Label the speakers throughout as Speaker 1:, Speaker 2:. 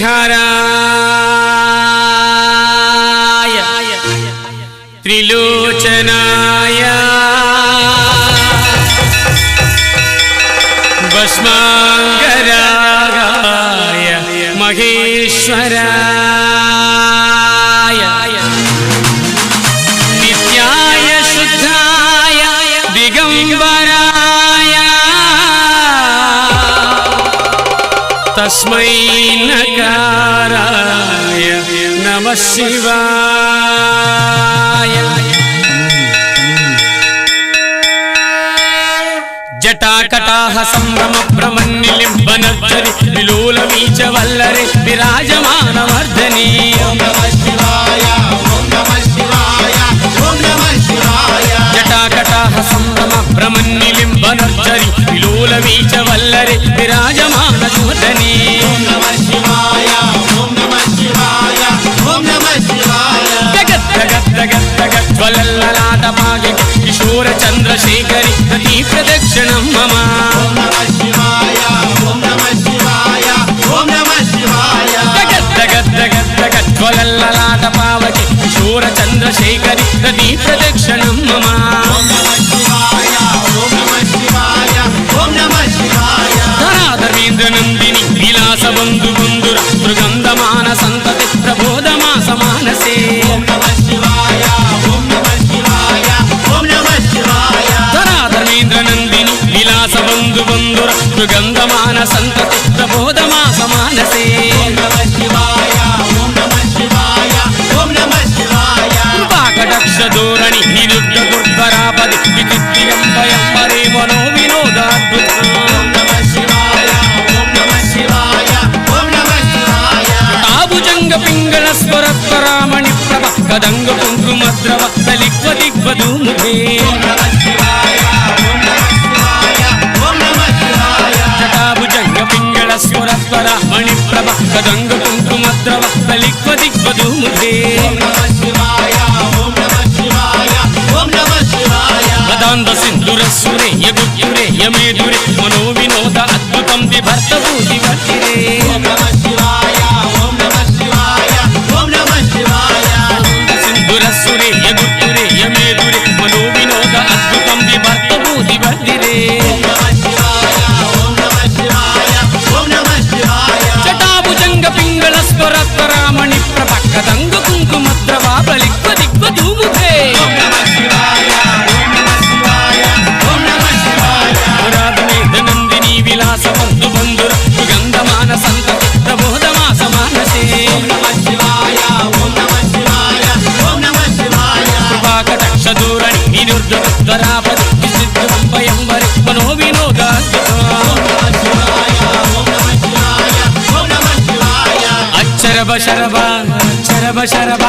Speaker 1: ঘরা तस्मै नकाराय नमः शिवाय जटाकटाः सम्भ्रमभ्रमन्निलिम्बनर्जरि विलोलमीचवल्लरि विराजमानवर्धनी जटाकटाः सम्भ्रमभ्रमन्निलिम्बनर्जरि विलोलमीचवल्लरि विराज மதுதனே ఘోర మృగంగమాన సంతతి ప్రబోధమాప మానసే బాకటక్ష ధోరణి నిరుద్ధ దుర్భరాపది విద్యుత్యంబయంబరే మనో వినోదాద్భుత తాభుజంగ పింగళ స్వరత్వరామణి ప్రభ కదంగ కుంకుమద్రవ మనో వినోద అద్భుతం ది భర్త భూతి శివా మందుర సుగంధమాన సంత ప్రబోధమాస మానసే కృపాకటక్ష దూరణి నిరుద్ధరాపతి సిద్ధం భయం వరి మనో వినోదా శరభ శరభ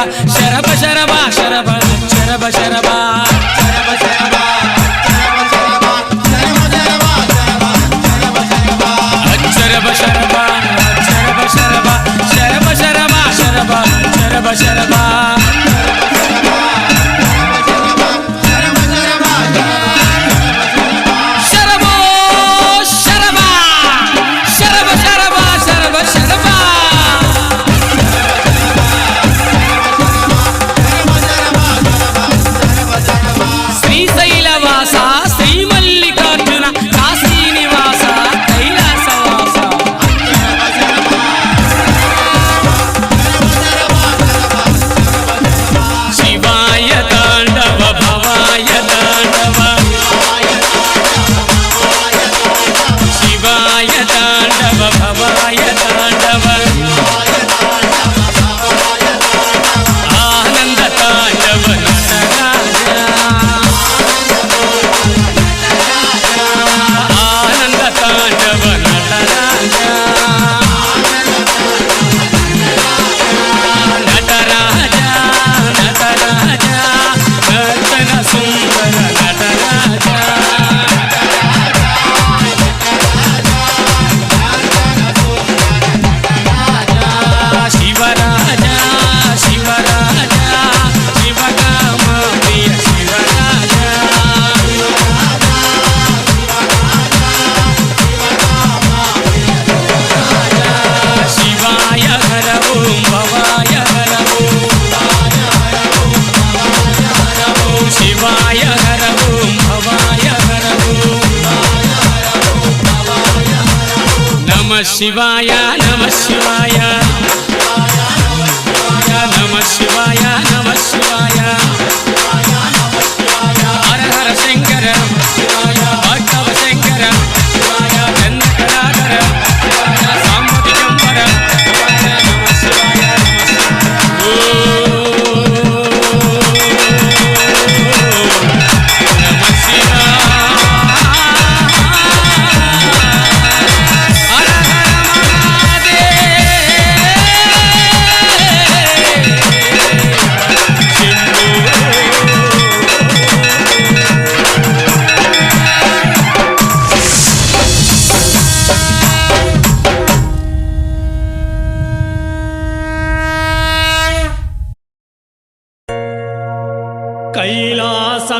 Speaker 1: శివాయ నమ శివాయ.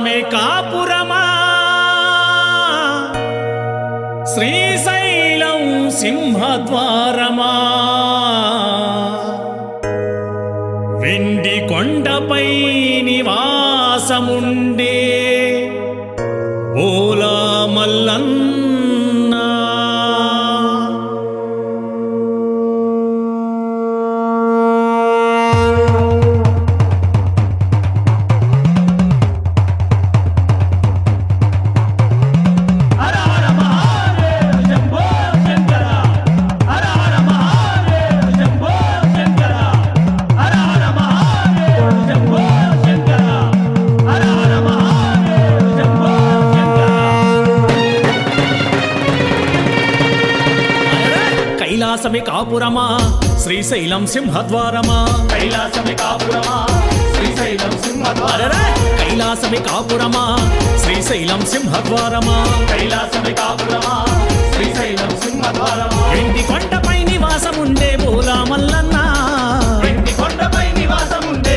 Speaker 2: కాపురమే కాపురమా? శ్రీశైలం సింహద్వారమా? వెండి కొండపై నివాసముండే కాపురమా? శ్రీశైలం సింహద్వారమా? కైలాసమే కాపురమా? శ్రీశైలం సింహద్వారమా? కైలాసమే కాపురమా? శ్రీశైలం సింహద్వారమా? కైలాసమే కాపురమా? శ్రీశైలం సింహద్వారమా? ఇంటి కొండపై నివాసముండే బోలా మల్లన్న ఇంటి కొండపై నివాసముండే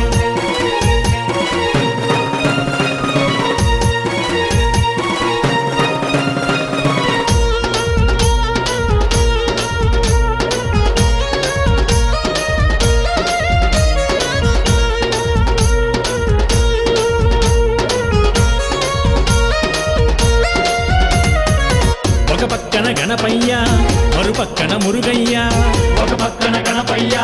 Speaker 2: పక్కన మురుగయ్య ఒక పక్కన గణపయ్యా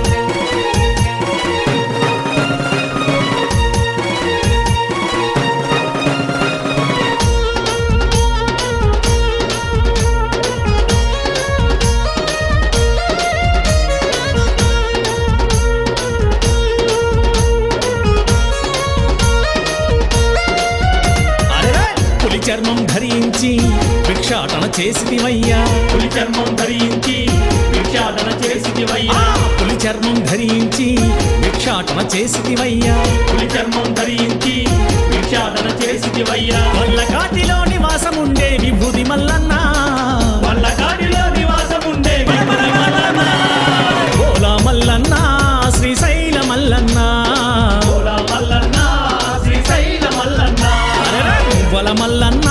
Speaker 2: భిక్షాటన చేసివయ్యా
Speaker 3: పులి చర్మం ధరించి భిక్షాటన చేసివయ్యా
Speaker 2: పులి చర్మం ధరించి భిక్షాటన చేసివయ్యా
Speaker 3: పులి చర్మం ధరించి భిక్షాటన చేసివయ్యా
Speaker 2: వల్ల కాటిలో నివాసముండే విభూది మల్లన్న.
Speaker 3: వాళ్ళ కాటిలో నివాసం ఉండే విభూతి మల్లన్న.
Speaker 2: ఓలా మల్లన్న శ్రీశైల మల్లన్న.
Speaker 3: ఓల మల్లన్న శ్రీశైల మల్లన్న.
Speaker 2: వల మల్లన్న.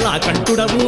Speaker 2: దాచిన గరలా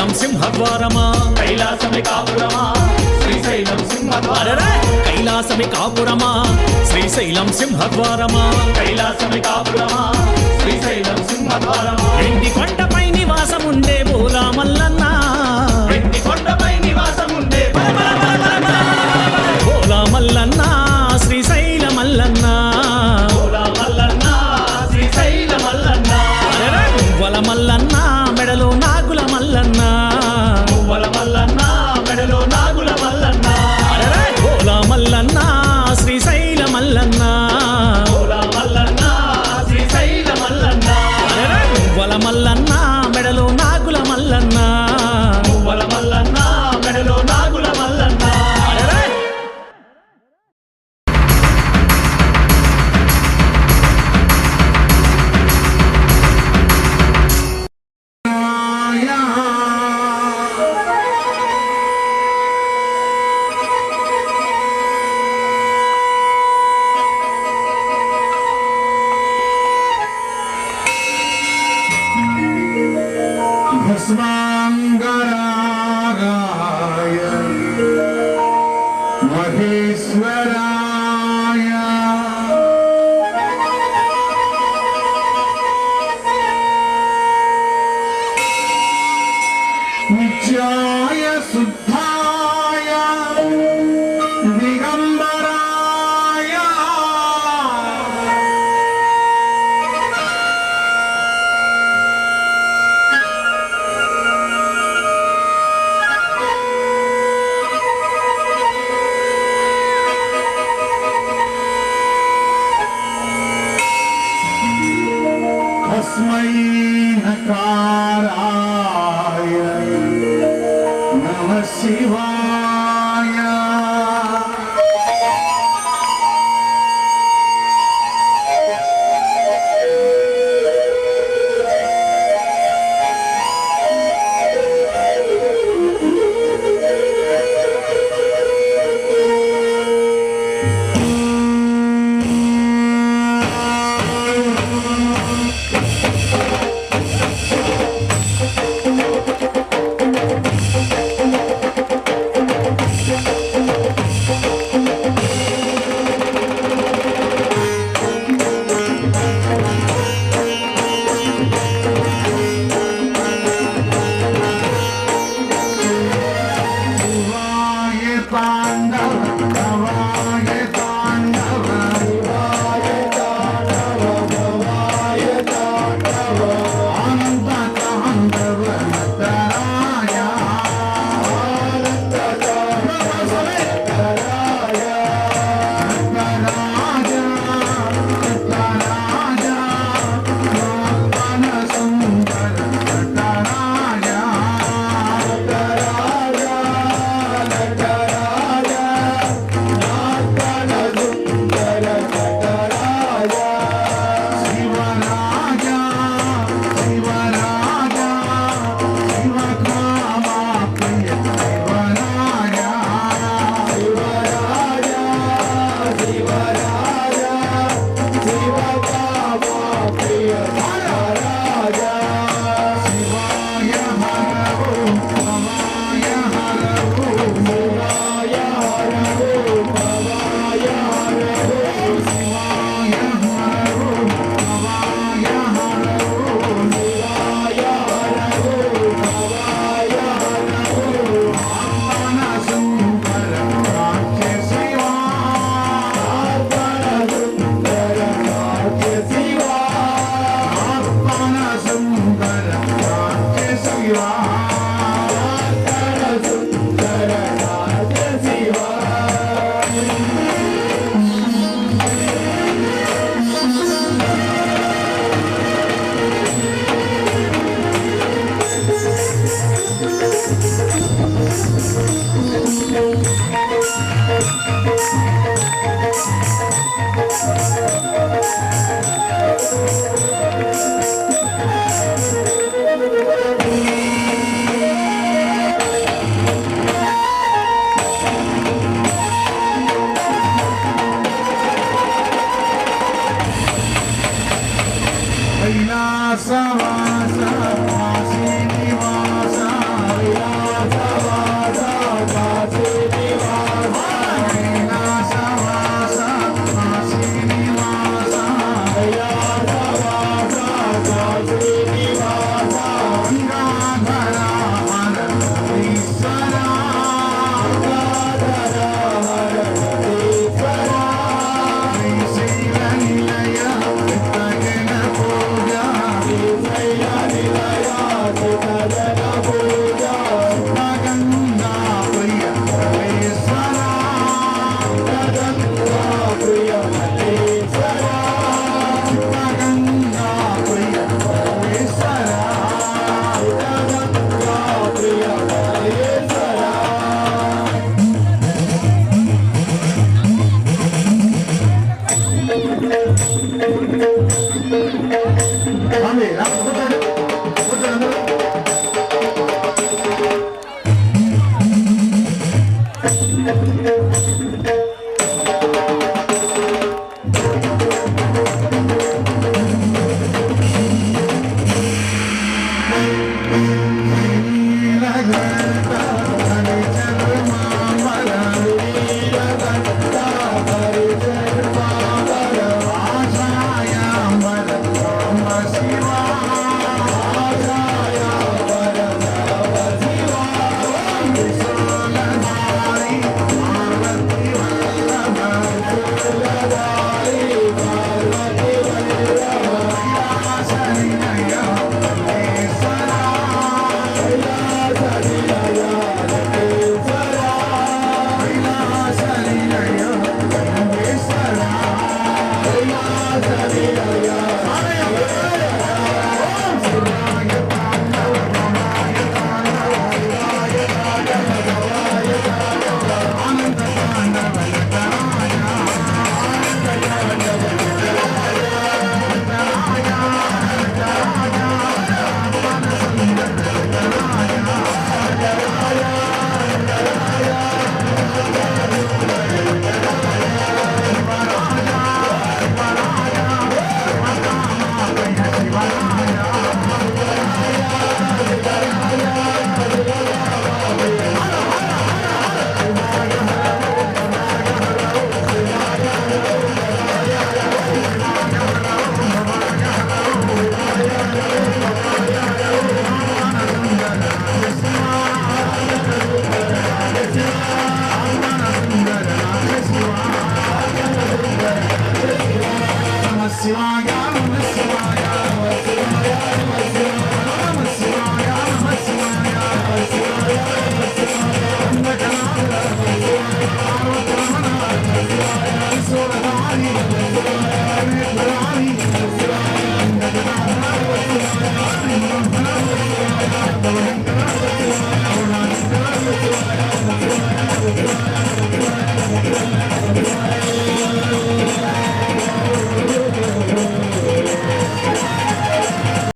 Speaker 2: శ్రీశైలం సింహద్వారమా?
Speaker 3: కైలాసమే కాపురమా? శ్రీశైలం సింహద్వార
Speaker 2: అరెరా, కైలాసమే కాపురమా? శ్రీశైలం సింహద్వారమా?
Speaker 3: కైలాసమే కాపురమా? శ్రీశైలం సింహద్వారమా?
Speaker 2: ఎండి కొండపై నివాసముండే బోలా మల్లన్న
Speaker 3: కొండపై నివాసముండే
Speaker 2: బోలా
Speaker 4: what he's read out. காராய நம சிவா আমি রাষ্ট্রপতি